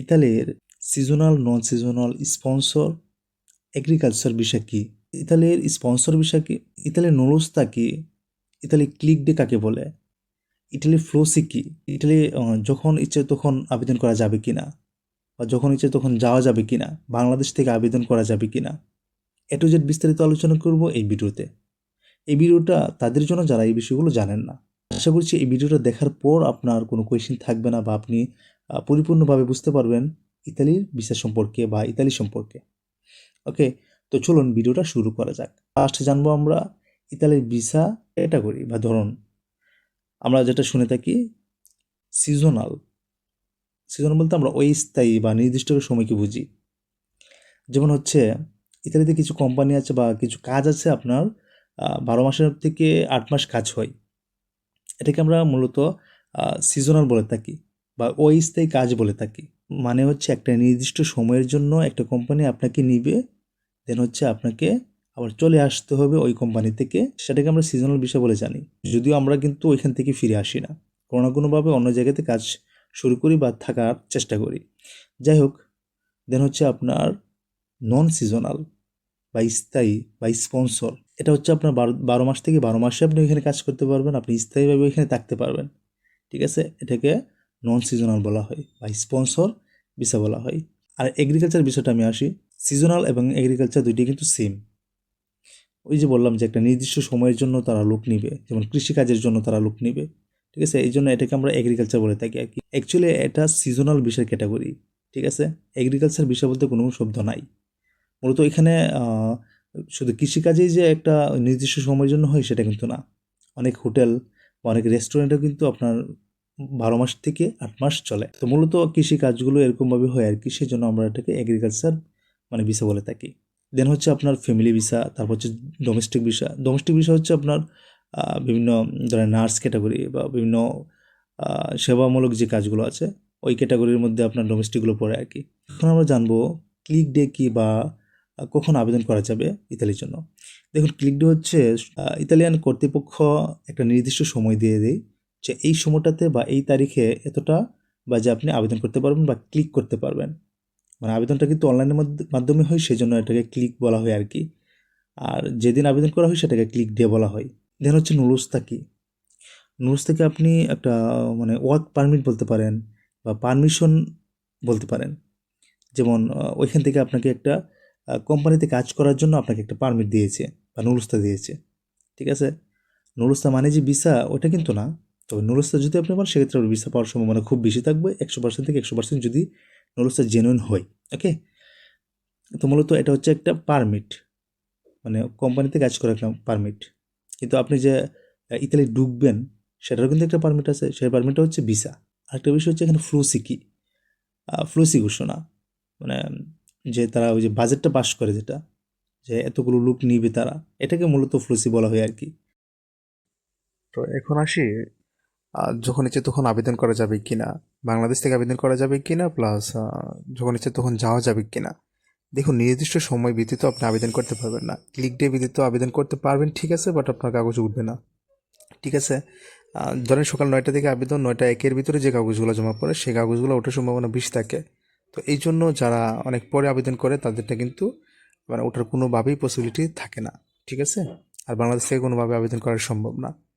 ইতালির seasonal non seasonal sponsor agriculture বিষয় কী? ইতালির স্পন্সর বিষয় কী? ইতালির নলস্তা কি? ইতালি ক্লিক ডে কাকে বলে? ইটালি ফ্লোসি কি? ইটালি যখন ইচ্ছে তখন আবেদন করা যাবে কি না বা যখন ইচ্ছে তখন যাওয়া যাবে কি না বাংলাদেশ থেকে আবেদন করা যাবে কি না এ টু জেড বিস্তারিত আলোচনা করব এই ভিডিওতে। এই ভিডিওটা তাদের জন্য যারা এই বিষয়গুলো জানেন না, আশা করছি এই ভিডিওটা দেখার পর আপনার কোনো কোয়েশ্চেন থাকবে না বা আপনি পরিপূর্ণভাবে বুঝতে পারবেন ইতালির ভিসা সম্পর্কে বা ইতালি সম্পর্কে। ওকে, তো চলুন ভিডিওটা শুরু করা যাক। ফার্স্ট জানব আমরা ইতালির ভিসা ক্যাটাগরি বা ধরন। আমরা যেটা শুনে থাকি সিজনাল সিজনাল বলতে আমরা অস্থায়ী বা নির্দিষ্ট সময়কে বুঝি। যেমন হচ্ছে, ইতালিতে কিছু কোম্পানি আছে বা কিছু কাজ আছে আপনার বারো মাসের থেকে আট মাস কাজ হয়। এটাকে আমরা মূলত সিজনাল বলে থাকি। বা অস্থায়ী কাজ বলে থাকি। মানে হচ্ছে একটা নির্দিষ্ট সময়ের জন্য একটা কোম্পানি আপনাকে নিবে দেন হচ্ছে আপনাকে আবার চলে আসতে হবে ওই কোম্পানি থেকে। সেটাকে আমরা সিজনাল বিষয় বলে জানি। যদিও আমরা কিন্তু ওইখান থেকে ফিরে আসি না। কোনো না কোনোভাবে অন্য জায়গাতে কাজ শুরু করি বা থাকার চেষ্টা করি। যাই হোক দেন হচ্ছে আপনার নন সিজনাল বা স্থায়ী বা স্পন্সর এটা হচ্ছে আপনার বারো বারো মাস থেকে বারো মাসে আপনি ওইখানে কাজ করতে পারবেন। আপনি স্থায়ীভাবে ওইখানে থাকতে পারবেন। ঠিক আছে? এটাকে নন সিজনাল বলা হয় বা স্পন্সর ভিসা বলা হয়। আর এগ্রিকালচার বিষয়টা আমি আসি সিজনাল এবং এগ্রিকালচার দুইটি কিন্তু সেম ওই যে বললাম যে একটা নির্দিষ্ট সময়ের জন্য তারা লোক নিবে, যেমন কৃষিকাজের জন্য তারা লোক নিবে, ঠিক আছে? এই জন্য এটাকে আমরা এগ্রিকালচার বলে থাকি আর কি। অ্যাকচুয়ালি এটা সিজনাল বিষয়ের ক্যাটাগরি ঠিক আছে? এগ্রিকালচার বিষয় বলতে কোনো শব্দ নাই। মূলত এখানে শুধু কৃষিকাজেই যে একটা নির্দিষ্ট সময়ের জন্য হয় সেটা কিন্তু না। অনেক হোটেল বা অনেক রেস্টুরেন্টও কিন্তু আপনার বারো মাস থেকে আট মাস চলে। তো মূলত কৃষি কাজগুলো এরকমভাবে হয় আর কি সেই জন্য আমরা এটাকে এগ্রিকালচার মানে ভিসা বলে থাকি। দেন হচ্ছে আপনার ফ্যামিলি ভিসা তারপর হচ্ছে ডোমেস্টিক ভিসা ডোমেস্টিক ভিসা হচ্ছে আপনার বিভিন্ন ধরেন নার্স ক্যাটাগরি বা বিভিন্ন সেবামূলক যে কাজগুলো আছে, ওই ক্যাটাগরির মধ্যে আপনার ডোমেস্টিকগুলো পড়ে আর কি। এখন আমরা জানব ক্লিক ডে কি বা কখন আবেদন করা যাবে ইতালির জন্য। দেখুন ক্লিক ডে হচ্ছে ইতালিয়ান কর্তৃপক্ষ একটা নির্দিষ্ট সময় দিয়ে দেয় যে এই সময়টাতে বা এই তারিখে এতটা বা যে আপনি আবেদন করতে পারবেন বা ক্লিক করতে পারবেন। মানে আবেদনটা কিন্তু অনলাইনের মাধ্যমে হয় সেই জন্য এটাকে ক্লিক বলা হয় আর কি আর যেদিন আবেদন করা হয়, সেটাকে ক্লিক ডে বলা হয়। দেন হচ্ছে নুলুস্তা কি? নুলুস্তাকে আপনি একটা মানে ওয়ার্ক পারমিট বলতে পারেন বা পারমিশন বলতে পারেন। যেমন ওইখান থেকে আপনাকে একটা কোম্পানিতে কাজ করার জন্য আপনাকে একটা পারমিট দিয়েছে বা নুলুস্তা দিয়েছে। ঠিক আছে? নুলুস্তা মানে যে ভিসা ওটা কিন্তু না। তবে নুলুস্তা যদি আপনি পান সেক্ষেত্রে আপনার ভিসা পাওয়ার সম্ভাবনা খুব বেশি থাকবে, একশো পার্সেন্ট থেকে একশো পার্সেন্ট যদি নুলুস্তা জেনুইন হয় ওকে তো মূলত এটা হচ্ছে একটা পারমিট মানে কোম্পানিতে কাজ করার একটা পারমিট কিন্তু আপনি যে ইতালি ঢুকবেন, সেটারও কিন্তু একটা পারমিট আছে, সেই পারমিটটা হচ্ছে ভিসা আরেকটা বিষয় হচ্ছে এখানে ফ্লুসি কি ফ্লুসি ঘোষণা। মানে যে তারা ওই যে বাজেটটা পাস করে যেটা, যে এতগুলো লোক নিবে তারা, এটাকে মূলত ফ্লুসি বলা হয় আর কি। তো এখন আসি যখন ইচ্ছে তখন আবেদন করা যাবে কি না বাংলাদেশ থেকে আবেদন করা যাবে কি না প্লাস যখন ইচ্ছে তখন যাওয়া যাবে কি না দেখুন, নির্দিষ্ট সময় ব্যতীত আপনি আবেদন করতে পারবেন না। ক্লিক ডে ব্যতীত আবেদন করতে পারবেন, ঠিক আছে বাট আপনার কাগজ উঠবে না। ঠিক আছে? ধরেন সকাল নয়টা থেকে আবেদন, নয়টা একের ভিতরে যে কাগজগুলো জমা পড়ে, সেই কাগজগুলো ওঠার সম্ভাবনা বেশি থাকে। তো এই জন্য যারা অনেক পরে আবেদন করে, তাদেরটা কিন্তু মানে ওঠার কোনোভাবেই পসিবিলিটি থাকে না। ঠিক আছে? আর বাংলাদেশ থেকে কোনোভাবে আবেদন করা সম্ভব না।